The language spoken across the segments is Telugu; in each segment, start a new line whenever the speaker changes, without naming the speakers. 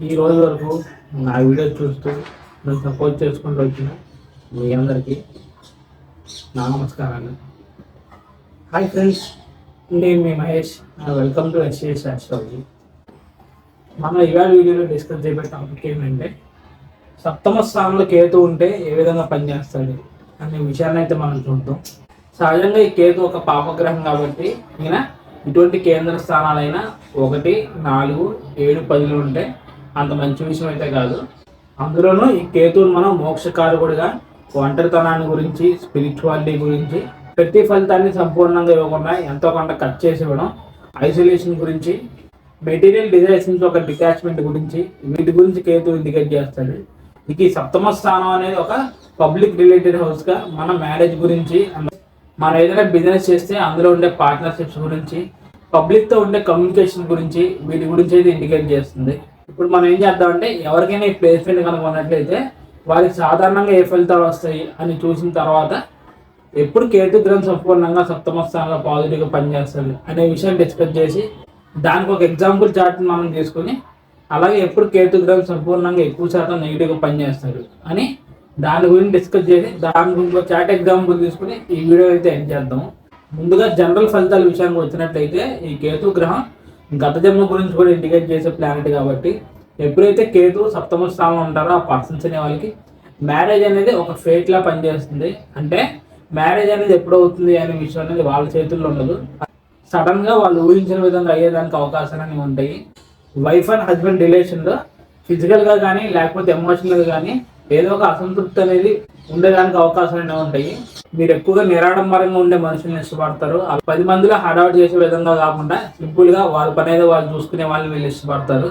ఈ రోజు వరకు నా వీడియో చూస్తూ నన్ను సపోర్ట్ చేసుకుంటూ వచ్చిన మీ అందరికీ నా నమస్కారాలు. హాయ్ ఫ్రెండ్స్ నేను మీ Mahesh welcome to SS astrology మనం ఇవాళ వీడియోలో డిస్కస్ చేయబే టాపిక్ ఏంటంటే సప్తమ స్థానంలో కేతు ఉంటే ఏ విధంగా పనిచేస్తాడు అనే విషయాన్ని అయితే మనం చూద్దాం. సహజంగా ఈ కేతు ఒక పాపగ్రహం కాబట్టి ఈయన ఇటువంటి కేంద్ర స్థానాలైన ఒకటి నాలుగు ఏడు పదిలో ఉంటే అంత మంచి విషయం అయితే కాదు. అందులోనూ ఈ కేతువుని మనం మోక్షకారకుడిగా ఒంటరితనాన్ని గురించి స్పిరిచువాలిటీ గురించి ప్రతి ఫలితాన్ని సంపూర్ణంగా ఇవ్వకుండా ఎంతో కొంత కట్ చేసి ఇవ్వడం ఐసోలేషన్ గురించి మెటీరియల్ డిజైన్స్ ఒక డిటాచ్మెంట్ గురించి వీటి గురించి కేతు ఇండికేట్ చేస్తాడు. ఇక ఈ సప్తమ స్థానం అనేది ఒక పబ్లిక్ రిలేటెడ్ హౌస్గా మన మ్యారేజ్ గురించి మనం ఏదైనా బిజినెస్ చేస్తే అందులో ఉండే పార్ట్నర్షిప్స్ గురించి పబ్లిక్తో ఉండే కమ్యూనికేషన్ గురించి వీటి గురించి అయితే ఇండికేట్ చేస్తుంది. ఇప్పుడు మనం ఏం చేద్దామంటే ఎవరికైనా ఈ ప్లేస్మెంట్ కనుక ఉన్నట్లయితే వారికి సాధారణంగా ఏ ఫలితాలు వస్తాయి అని చూసిన తర్వాత ఎప్పుడు కేతు గ్రహం సంపూర్ణంగా సప్తమ స్థానంలో పాజిటివ్గా పనిచేస్తుంది అనే విషయాన్ని డిస్కస్ చేసి దానికి ఒక ఎగ్జాంపుల్ చార్ట్ మనం తీసుకొని అలాగే ఎప్పుడు కేతు గ్రహం సంపూర్ణంగా ఎక్కువ శాతం నెగిటివ్గా పనిచేస్తారు అని దాని గురించి డిస్కస్ చేసి దాని గురించి చాట్ ఎగ్జాంపుల్ తీసుకుని ఈ వీడియో అయితే ఎండ్ చేద్దాం. ముందుగా జనరల్ ఫలితాల విషయానికి వచ్చినట్లయితే ఈ కేతు గ్రహం గత జన్మ గురించి కూడా ఇండికేట్ చేసే ప్లానెట్ కాబట్టి ఎప్పుడైతే కేతు సప్తమ స్థానంలో ఉంటారో ఆ పర్సన్స్ అనే వాళ్ళకి మ్యారేజ్ అనేది ఒక ఫేట్ లా పనిచేస్తుంది. అంటే మ్యారేజ్ అనేది ఎప్పుడు అవుతుంది అనే విషయం అనేది వాళ్ళ చేతుల్లో ఉండదు. సడన్గా వాళ్ళు ఊహించిన విధంగా అయ్యేదానికి అవకాశాలు అనేవి ఉంటాయి వైఫ్ అండ్ హస్బెండ్ రిలేషన్లో ఫిజికల్గా కానీ లేకపోతే ఎమోషనల్గా కానీ ఏదో ఒక అసంతృప్తి అనేది ఉండేదానికి అవకాశాలు అనేవి ఉంటాయి. మీరు ఎక్కువగా నిరాడంబరంగా ఉండే మనుషుల్ని ఇష్టపడతారు. ఆ పది మందిలో హడావుట్ చేసే విధంగా కాకుండా సింపుల్గా వాళ్ళ పని ఏదో వాళ్ళు చూసుకునే వాళ్ళని వీళ్ళు ఇష్టపడతారు.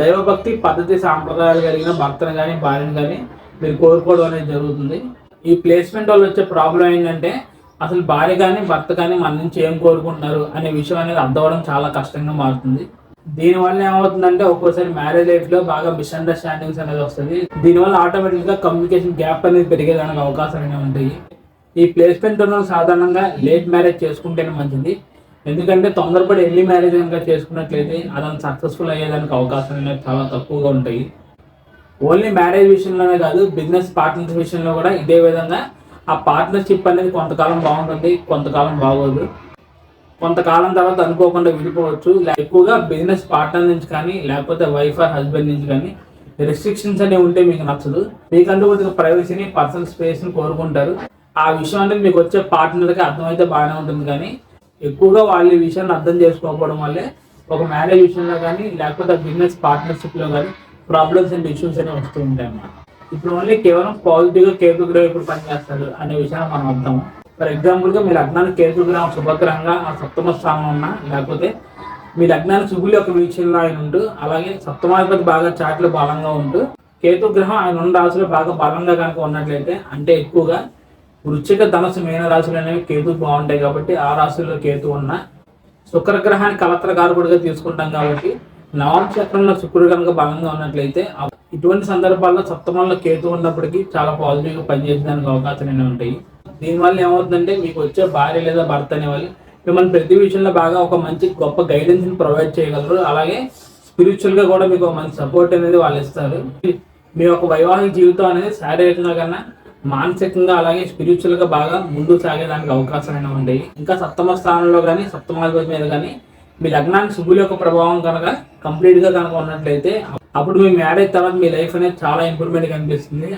దైవభక్తి పద్ధతి సాంప్రదాయాలు కలిగిన భర్తను కానీ భార్యను కానీ మీరు కోరుకోవడం అనేది జరుగుతుంది. ఈ ప్లేస్మెంట్ వల్ల వచ్చే ప్రాబ్లం ఏంటంటే అసలు భార్య కానీ భర్త కానీ మన నుంచి ఏం కోరుకుంటున్నారు అనే విషయం అనేది అర్థం అవ్వడం చాలా కష్టంగా మారుతుంది. దీనివల్ల ఏమవుతుందంటే ఒక్కోసారి మ్యారేజ్ లైఫ్లో బాగా మిస్అండర్స్టాండింగ్స్ అనేది వస్తుంది. దీనివల్ల ఆటోమేటిక్గా కమ్యూనికేషన్ గ్యాప్ అనేది పెరిగేదానికి అవకాశాలు అనేవి ఉంటాయి. ఈ ప్లేస్మెంట్ ఉన్న సాధారణంగా లేట్ మ్యారేజ్ చేసుకుంటేనే మంచిది. ఎందుకంటే తొందరపడి ఎర్లీ మ్యారేజ్ కనుక చేసుకున్నట్లయితే అదని సక్సెస్ఫుల్ అయ్యేదానికి అవకాశాలు అనేవి చాలా తక్కువగా ఉంటాయి. ఓన్లీ మ్యారేజ్ విషయంలోనే కాదు బిజినెస్ పార్ట్నర్స్ విషయంలో కూడా ఇదే విధంగా ఆ పార్ట్నర్షిప్ అనేది కొంతకాలం బాగుంటుంది కొంతకాలం బాగోదు. కొంతకాలం తర్వాత అనుకోకుండా విడిపోవచ్చు. ఎక్కువగా బిజినెస్ పార్ట్నర్ నుంచి కానీ లేకపోతే వైఫ్ ఆర్ హస్బెండ్ నుంచి కానీ రెస్ట్రిక్షన్స్ అనేవి ఉంటే మీకు నచ్చదు. మీకంటూ కొద్దిగా ప్రైవసీని పర్సనల్ స్పేస్ని కోరుకుంటారు. ఆ విషయం అనేది మీకు వచ్చే పార్ట్నర్కి అర్థమైతే బాగానే ఉంటుంది కానీ ఎక్కువగా వాళ్ళ విషయాన్ని అర్థం చేసుకోకపోవడం వల్లే ఒక మ్యారేజ్ విషయంలో కానీ లేకపోతే బిజినెస్ పార్ట్నర్షిప్లో కానీ ప్రాబ్లమ్స్ అండ్ ఇష్యూస్ అనేవి వస్తూ ఉంటాయి అన్నమాట. ఇప్పుడు ఓన్లీ కేవలం పాజిటివ్గా కేపీ గ్రో ఇప్పుడు పనిచేస్తారు అనే విషయాన్ని మనం అర్థం ఫర్ ఎగ్జాంపుల్గా మీ లగ్నానికి కేతు గ్రహం శుభగ్రహంగా ఆ సప్తమ స్థానం ఉన్నా లేకపోతే మీ లగ్నానికి శుభులు యొక్క వీక్షణలో ఆయన ఉంటూ అలాగే సప్తమాధిపతి బాగా చాట్లు బలంగా ఉంటూ కేతు గ్రహం ఆయన ఉన్న రాశులు బాగా బలంగా కనుక ఉన్నట్లయితే అంటే ఎక్కువగా వృశ్చిక ధనసు మీన రాశులు అనేవి కేతు బాగుంటాయి కాబట్టి ఆ రాశుల్లో కేతు ఉన్న శుక్రగ్రహాన్ని కలత్రకారకుడిగా తీసుకుంటాం కాబట్టి నవం చక్రంలో శుక్రుడు కనుక బలంగా ఉన్నట్లయితే ఇటువంటి సందర్భాల్లో సప్తమంలో కేతు ఉన్నప్పటికీ చాలా పాజిటివ్గా పనిచేసేదానికి అవకాశాలు అనేవి ఉంటాయి. దీనివల్ల ఏమవుతుందంటే మీకు వచ్చే భార్య లేదా భర్త అనేవాళ్ళు మిమ్మల్ని ప్రతి విషయంలో బాగా ఒక మంచి గొప్ప గైడెన్స్ని ప్రొవైడ్ చేయగలరు. అలాగే స్పిరిచువల్గా కూడా మీకు మంచి సపోర్ట్ అనేది వాళ్ళు ఇస్తారు. మీ యొక్క వైవాహిక జీవితం అనేది శారీరకంగా కన్నా మానసికంగా అలాగే స్పిరిచువల్గా బాగా ముందుకు సాగేదానికి అవకాశాలు అనేవి ఉంటాయి. ఇంకా సప్తమ స్థానంలో కానీ సప్తమాధిపతి మీద కానీ మీ లగ్నానికి శుభుల యొక్క ప్రభావం కనుక కంప్లీట్గా కనుక ఉన్నట్లయితే అప్పుడు మీ మ్యారేజ్ తర్వాత మీ లైఫ్ అనేది చాలా ఇంప్రూవ్మెంట్ కనిపిస్తుంది.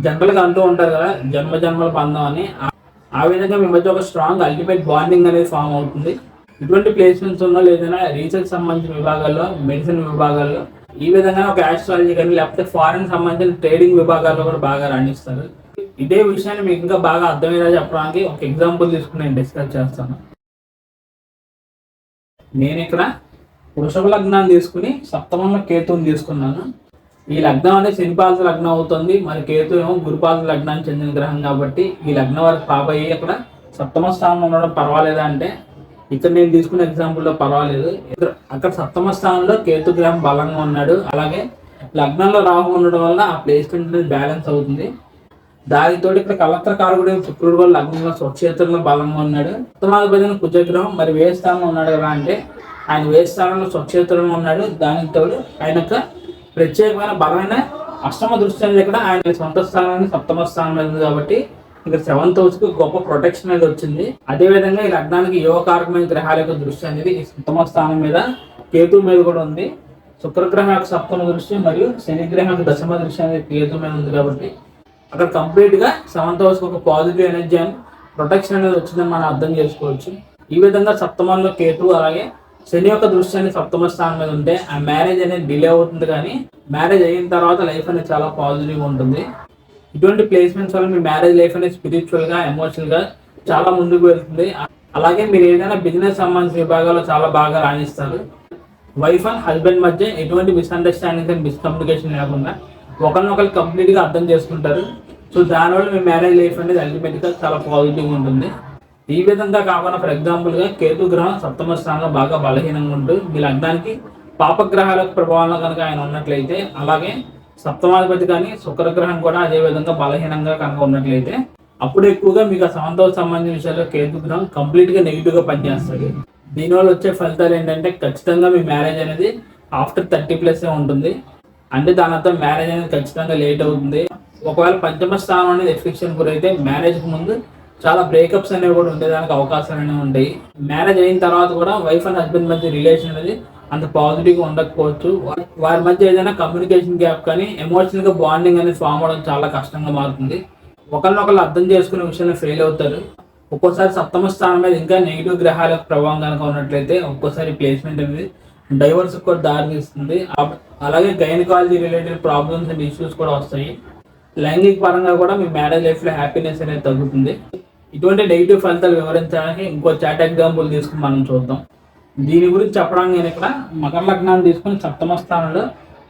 జన్మలకు అంటూ ఉంటారు కదా జన్మ జన్మల బంధం అని. ఆ- ఆ విధంగా మీ మధ్య ఒక స్ట్రాంగ్ అల్టిమేట్ బాండింగ్ అనేది ఫామ్ అవుతుంది. ఇటువంటి ప్లేస్మెంట్స్ ఉన్న లేదైనా రీసెర్చ్ సంబంధించిన విభాగాల్లో మెడిసిన్ విభాగాల్లో ఈ విధంగా ఒక ఆస్ట్రాలజీ కానీ లేకపోతే ఫారెన్ సంబంధించిన ట్రేడింగ్ విభాగాల్లో కూడా బాగా రాణిస్తారు. ఇదే విషయాన్ని మీకు ఇంకా బాగా అర్థమయ్యేలా చెప్పడానికి ఒక ఎగ్జాంపుల్ తీసుకుని నేను డిస్కస్ చేస్తాను. నేను ఇక్కడ వృషభ లగ్నాన్ని తీసుకుని సప్తమంలో కేతువుని తీసుకున్నాను. ఈ లగ్నం అనేది శనిపాలస లగ్నం అవుతుంది. మరి కేతు ఏమో గురుపాలస లగ్నానికి చెందిన గ్రహం కాబట్టి ఈ లగ్నం వరకు పాప అయ్యి అక్కడ సప్తమ స్థానంలో ఉండడం పర్వాలేదా అంటే ఇక్కడ నేను తీసుకున్న ఎగ్జాంపుల్లో పర్వాలేదు. అక్కడ సప్తమ స్థానంలో కేతు గ్రహం బలంగా ఉన్నాడు. అలాగే లగ్నంలో రాహు ఉండడం వల్ల ఆ ప్లేస్మెంట్ అనేది బ్యాలెన్స్ అవుతుంది. దానితో ఇక్కడ కలత్ర కారకుడు శుక్రుడు కూడా లగ్నంలో స్వక్షేత్రంలో బలంగా ఉన్నాడు. ఉత్తమాధిపతిని కుజగ్రహం మరి వేయ స్థానంలో ఉన్నాడు కదా అంటే ఆయన వేయ స్థానంలో స్వక్షేత్రంలో ఉన్నాడు. దానితోడు ఆయన యొక్క ప్రత్యేకమైన బలమైన అష్టమ దృష్టి అనేది ఇక్కడ ఆయన సొంత స్థానాన్ని సప్తమ స్థానం ఉంది కాబట్టి ఇక్కడ సెవెంత్ హౌస్కి గొప్ప ప్రొటెక్షన్ అనేది వచ్చింది. అదే విధంగా ఈ లగ్నానికి యువకారకమైన గ్రహాల యొక్క దృష్టి అనేది ఈ సప్తమ స్థానం మీద కేతు మీద కూడా ఉంది. శుక్రగ్రహం యొక్క సప్తమ దృష్టి మరియు శనిగ్రహం యొక్క దశమ దృష్టి అనేది కేతు మీద ఉంది కాబట్టి అక్కడ కంప్లీట్గా సెవెంత్ హౌస్ ఒక పాజిటివ్ ఎనర్జీ అని ప్రొటెక్షన్ అనేది వచ్చిందని మనం అర్థం చేసుకోవచ్చు. ఈ విధంగా సప్తమంలో కేతు అలాగే శని యొక్క దృష్టి అనేది సప్తమ స్థానం మీద ఉంటే ఆ మ్యారేజ్ అనేది డిలే అవుతుంది కానీ మ్యారేజ్ అయిన తర్వాత లైఫ్ అనేది చాలా పాజిటివ్ ఉంటుంది. ఇటువంటి ప్లేస్మెంట్స్ వల్ల మీ మ్యారేజ్ లైఫ్ అనేది స్పిరిచువల్గా ఎమోషనల్గా చాలా ముందుకు వెళ్తుంది. అలాగే మీరు ఏదైనా బిజినెస్ సంబంధించిన విభాగాల్లో చాలా బాగా రాణిస్తారు. వైఫ్ అండ్ హస్బెండ్ మధ్య ఎటువంటి మిస్అండర్స్టాండింగ్ అండ్ మిస్కమ్యూనికేషన్ లేకుండా ఒకరినొకరు కంప్లీట్గా అర్థం చేసుకుంటారు. సో దానివల్ల మీ మ్యారేజ్ లైఫ్ అనేది అల్టిమేట్గా చాలా పాజిటివ్గా ఉంటుంది. ఈ విధంగా కాకుండా ఫర్ ఎగ్జాంపుల్గా కేతు గ్రహం సప్తమ స్థానంలో బాగా బలహీనంగా ఉంటుంది మీ లగ్నానికి పాపగ్రహాల ప్రభావంలో కనుక ఆయన ఉన్నట్లయితే అలాగే సప్తమాధిపతి కానీ శుక్రగ్రహం కూడా అదే విధంగా బలహీనంగా కనుక ఉన్నట్లయితే అప్పుడు ఎక్కువగా మీకు ఆ సంవత్సరం సంబంధించిన విషయాల్లో కేతు గ్రహం కంప్లీట్గా నెగిటివ్గా పనిచేస్తుంది. దీనివల్ల వచ్చే ఫలితాలు ఏంటంటే ఖచ్చితంగా మీ మ్యారేజ్ అనేది ఆఫ్టర్ థర్టీ ప్లస్ ఉంటుంది. అంటే దాని అర్థం మ్యారేజ్ అనేది ఖచ్చితంగా లేట్ అవుతుంది. ఒకవేళ పంచమ స్థానం అనేది ఎఫెక్షన్ గురైతే మ్యారేజ్కి ముందు చాలా బ్రేకప్స్ అనేవి కూడా ఉండేదానికి అవకాశాలు అనేవి ఉంటాయి మ్యారేజ్ అయిన తర్వాత కూడా వైఫ్ అండ్ హస్బెండ్ మధ్య రిలేషన్ అనేది అంత పాజిటివ్గా ఉండకపోవచ్చు. వారి మధ్య ఏదైనా కమ్యూనికేషన్ గ్యాప్ కానీ ఎమోషనల్గా బాండింగ్ అనేది ఫామ్ అవడం చాలా కష్టంగా మారుతుంది. ఒకరినొకరు అర్థం చేసుకునే విషయంలో ఫెయిల్ అవుతారు. ఒక్కోసారి సప్తమ స్థానం మీద ఇంకా నెగిటివ్ గ్రహాల ప్రభావం కనుక ఉన్నట్లయితే ఒక్కోసారి ప్లేస్మెంట్ అనేది డైవర్స్ కూడా దారి తీస్తుంది అలాగే gynaecology related problems and issues కూడా వస్తాయి. లైంగిక పరంగా కూడా మీ మ్యారేజ్ లైఫ్లో హ్యాపీనెస్ అనేది తగ్గుతుంది. ఇటువంటి నెగిటివ్ ఫలితాలు వివరించడానికి ఇంకో చాట్ ఎగ్జాంపుల్ తీసుకుని మనం చూద్దాం. దీని గురించి చెప్పడానికి నేను ఇక్కడ మకర లగ్నాన్ని తీసుకుని సప్తమ స్థానంలో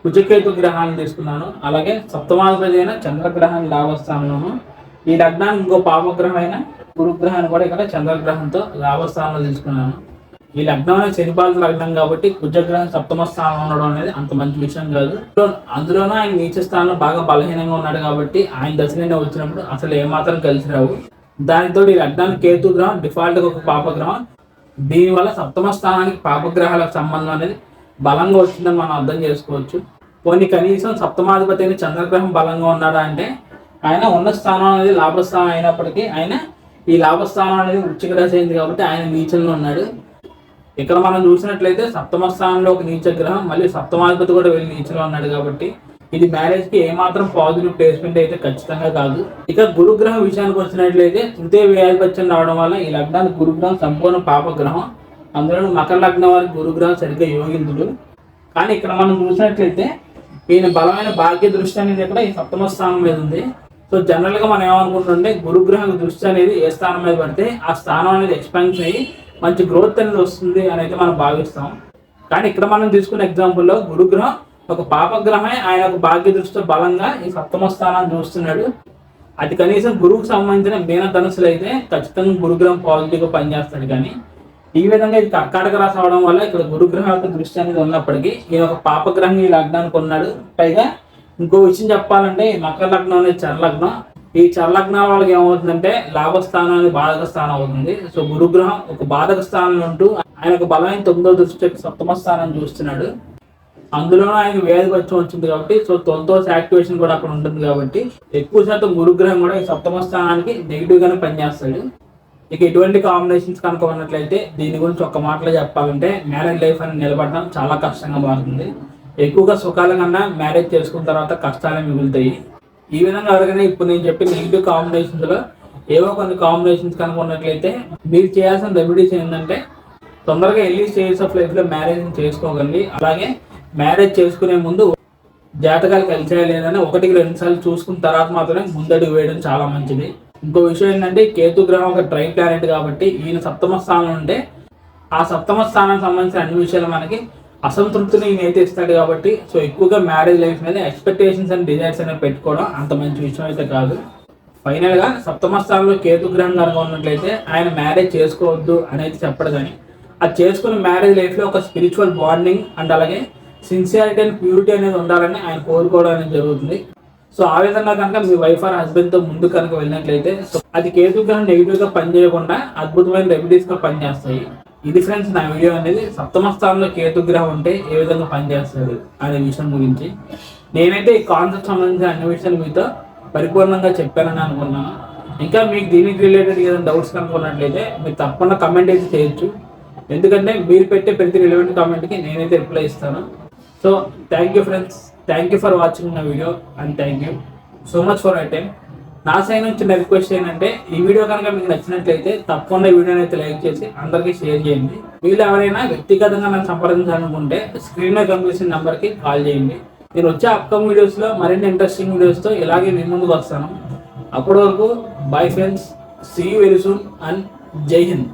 కుజకేతు గ్రహాన్ని తీసుకున్నాను. అలాగే సప్తమాధిపతి అయిన చంద్రగ్రహాన్ని లాభస్థానంలోను. ఈ లగ్నానికి ఇంకో పాపగ్రహం అయిన గురుగ్రహాన్ని కూడా ఇక్కడ చంద్రగ్రహంతో లాభస్థానంలో తీసుకున్నాను. ఈ లగ్నం అనేది లగ్నం కాబట్టి కుజగ్రహం సప్తమ స్థానంలో ఉండడం అనేది అంత మంచి విషయం కాదు. అందులోనూ ఆయన నీచ స్థానంలో బాగా బలహీనంగా ఉన్నాడు కాబట్టి ఆయన దశలైనా వచ్చినప్పుడు అసలు ఏమాత్రం కలిసి రావు. దానితో ఈ లగ్నానికి కేతు గ్రహం డిఫాల్ట్గా ఒక పాపగ్రహం. దీనివల్ల సప్తమ స్థానానికి పాపగ్రహాలకు సంబంధం అనేది బలంగా వచ్చిందని మనం అర్థం చేసుకోవచ్చు. పోనీ కనీసం సప్తమాధిపతి అయిన చంద్రగ్రహం బలంగా ఉన్నాడా అంటే ఆయన ఉన్న స్థానం అనేది లాభస్థానం అయినప్పటికీ ఆయన ఈ లాభస్థానం అనేది వృచ్చిక రాశి అయింది కాబట్టి ఆయన నీచంలో ఉన్నాడు. ఇక్కడ మనం చూసినట్లయితే సప్తమ స్థానంలో ఒక నీచ గ్రహం మళ్ళీ సప్తమాధిపతి కూడా వెళ్ళి నీచలో ఉన్నాడు కాబట్టి ఇది మ్యారేజ్కి ఏమాత్రం పాజిటివ్ ప్లేస్మెంట్ అయితే ఖచ్చితంగా కాదు. ఇక గురుగ్రహం విషయానికి వచ్చినట్లయితే తృతీయ వ్యాధిపత్యం రావడం వల్ల ఈ లగ్నానికి గురుగ్రహం సంపూర్ణ పాపగ్రహం. అందులో మకర లగ్నం వారికి గురుగ్రహం సరిగ్గా యోగిందుడు కానీ ఇక్కడ మనం చూసినట్లయితే ఈయన బలమైన భాగ్య దృష్టి అనేది ఇక్కడ ఈ సప్తమ స్థానం మీద ఉంది. సో జనరల్గా మనం ఏమనుకుంటుంటే గురుగ్రహం దృష్టి అనేది ఏ స్థానం మీద పడితే ఆ స్థానం అనేది ఎక్స్పాన్షన్ అయ్యి మంచి గ్రోత్ అనేది వస్తుంది అని అయితే మనం భావిస్తాం. కానీ ఇక్కడ మనం తీసుకున్న ఎగ్జాంపుల్లో గురుగ్రహం ఒక పాపగ్రహమే ఆయన ఒక భాగ్య దృష్టితో బలంగా ఈ సప్తమ స్థానాన్ని చూస్తున్నాడు. అది కనీసం గురువుకు సంబంధించిన మీన ధనుసులు అయితే ఖచ్చితంగా గురుగ్రహం పాజిటివ్గా పనిచేస్తాడు. కానీ ఈ విధంగా ఇది కర్కాటక రాశి అవడం వల్ల ఇక్కడ గురుగ్రహం యొక్క దృష్టి అనేది ఉన్నప్పటికీ ఈయన ఒక పాపగ్రహం ఈ లగ్నానికి ఉన్నాడు పైగా ఇంకో విషయం చెప్పాలంటే మకర లగ్నం అనేది చరలగ్నం ఈ చర్లగ్నాల వాళ్ళకి ఏమవుతుందంటే లాభస్థానం బాధక స్థానం అవుతుంది సో గురుగ్రహం ఒక బాధక స్థానంలో ఉంటూ ఆయన ఒక బలమైన తొమ్మిదో దృష్టి సప్తమ స్థానం చూస్తున్నాడు. అందులోనూ ఆయన వ్యాధి వచ్చి వచ్చింది కాబట్టి సో తొలతోస్ యాక్టివేషన్ కూడా అక్కడ ఉంటుంది కాబట్టి ఎక్కువ శాతం గురుగ్రహం కూడా ఈ సప్తమ స్థానానికి నెగిటివ్గానే పనిచేస్తాడు. ఇక ఎటువంటి కాంబినేషన్స్ కనుక ఉన్నట్లయితే దీని గురించి ఒక మాటలో చెప్పాలంటే మ్యారేజ్ లైఫ్ అని నిలబడడం చాలా కష్టంగా మారుతుంది. ఎక్కువగా సుఖాల కన్నా మ్యారేజ్ చేసుకున్న తర్వాత కష్టాలే మిగులుతాయి. ఈ విధంగా అడగనే ఇప్పుడు నేను చెప్పిన నెగిటివ్ కాంబినేషన్స్లో ఏవో కొన్ని కాంబినేషన్స్ కనుకున్నట్లయితే మీరు చేయాల్సిన రెమెడీస్ ఏంటంటే తొందరగా ఎర్లీ స్టేజెస్ ఆఫ్ లైఫ్లో మ్యారేజ్ చేసుకోగలిగి అలాగే మ్యారేజ్ చేసుకునే ముందు జాతకాలు కలిసాయా లేదని ఒకటికి రెండు సార్లు చూసుకున్న తర్వాత మాత్రమే ముందడుగు వేయడం చాలా మంచిది. ఇంకో విషయం ఏంటంటే కేతు గ్రహం ఒక ట్రై ప్లానెట్ కాబట్టి ఈయన సప్తమ స్థానం ఉంటే ఆ సప్తమ స్థానానికి సంబంధించిన అన్ని విషయాలు మనకి అసంతృప్తిని ఈయన అయితే ఇస్తాడు కాబట్టి సో ఎక్కువగా మ్యారేజ్ లైఫ్ మీద ఎక్స్పెక్టేషన్స్ అండ్ డిజైర్స్ అనేవి పెట్టుకోవడం అంత మంచి విషయం అయితే కాదు. ఫైనల్గా సప్తమ స్థానంలో కేతు గ్రహం కనుక ఉన్నట్లయితే ఆయన మ్యారేజ్ చేసుకోవద్దు అనేది చెప్పడు కానీ అది చేసుకున్న మ్యారేజ్ లైఫ్లో ఒక స్పిరిచువల్ బాండింగ్ అండ్ అలాగే సిన్సియారిటీ అండ్ ప్యూరిటీ అనేది ఉండాలని ఆయన కోరుకోవడం అనేది జరుగుతుంది. సో ఆ విధంగా కనుక మీ వైఫ్ ఆర్ హస్బెండ్తో ముందు కనుక వెళ్ళినట్లయితే సో అది కేతు గ్రహం నెగిటివ్ పనిచేయకుండా అద్భుతమైన రెమెడీస్గా పనిచేస్తాయి. ఇది ఫ్రెండ్స్ నా వీడియో అనేది సప్తమ స్థానంలో కేతుగ్రహం ఉంటే ఏ విధంగా పనిచేస్తుంది అనే విషయం గురించి. నేనైతే ఈ కాన్సెప్ట్ సంబంధించిన అన్ని విషయాలు మీతో పరిపూర్ణంగా చెప్పానని అనుకున్నాను ఇంకా మీకు దీనికి రిలేటెడ్ ఏదైనా డౌట్స్ కనుక్కున్నట్లయితే మీరు తప్పకుండా కమెంట్ అయితే చేయొచ్చు. ఎందుకంటే మీరు పెట్టే ప్రతి రిలవెంట్ కామెంట్కి నేనైతే రిప్లై ఇస్తాను. So thank you friends thank you for watching my video and thank you so much for I నా సైడ్ నుంచి రిక్వెస్ట్ ఏంటంటే ఈ వీడియో కనుక మీకు నచ్చినట్లయితే తప్పకుండా వీడియోని అయితే లైక్ చేసి అందరికీ షేర్ చేయండి. మీరు ఎవరైనా వ్యక్తిగతంగా నన్ను సంప్రదించాలనుకుంటే స్క్రీన్ మీద కనిపిస్తున్న నెంబర్కి కాల్ చేయండి. నేను వచ్చే అప్కమింగ్ వీడియోస్లో మరిన్ని ఇంట్రెస్టింగ్ వీడియోస్తో ఇలాగే మీ ముందుకు వస్తాను. అప్పటి వరకు bye friends see you very soon and జై హింద్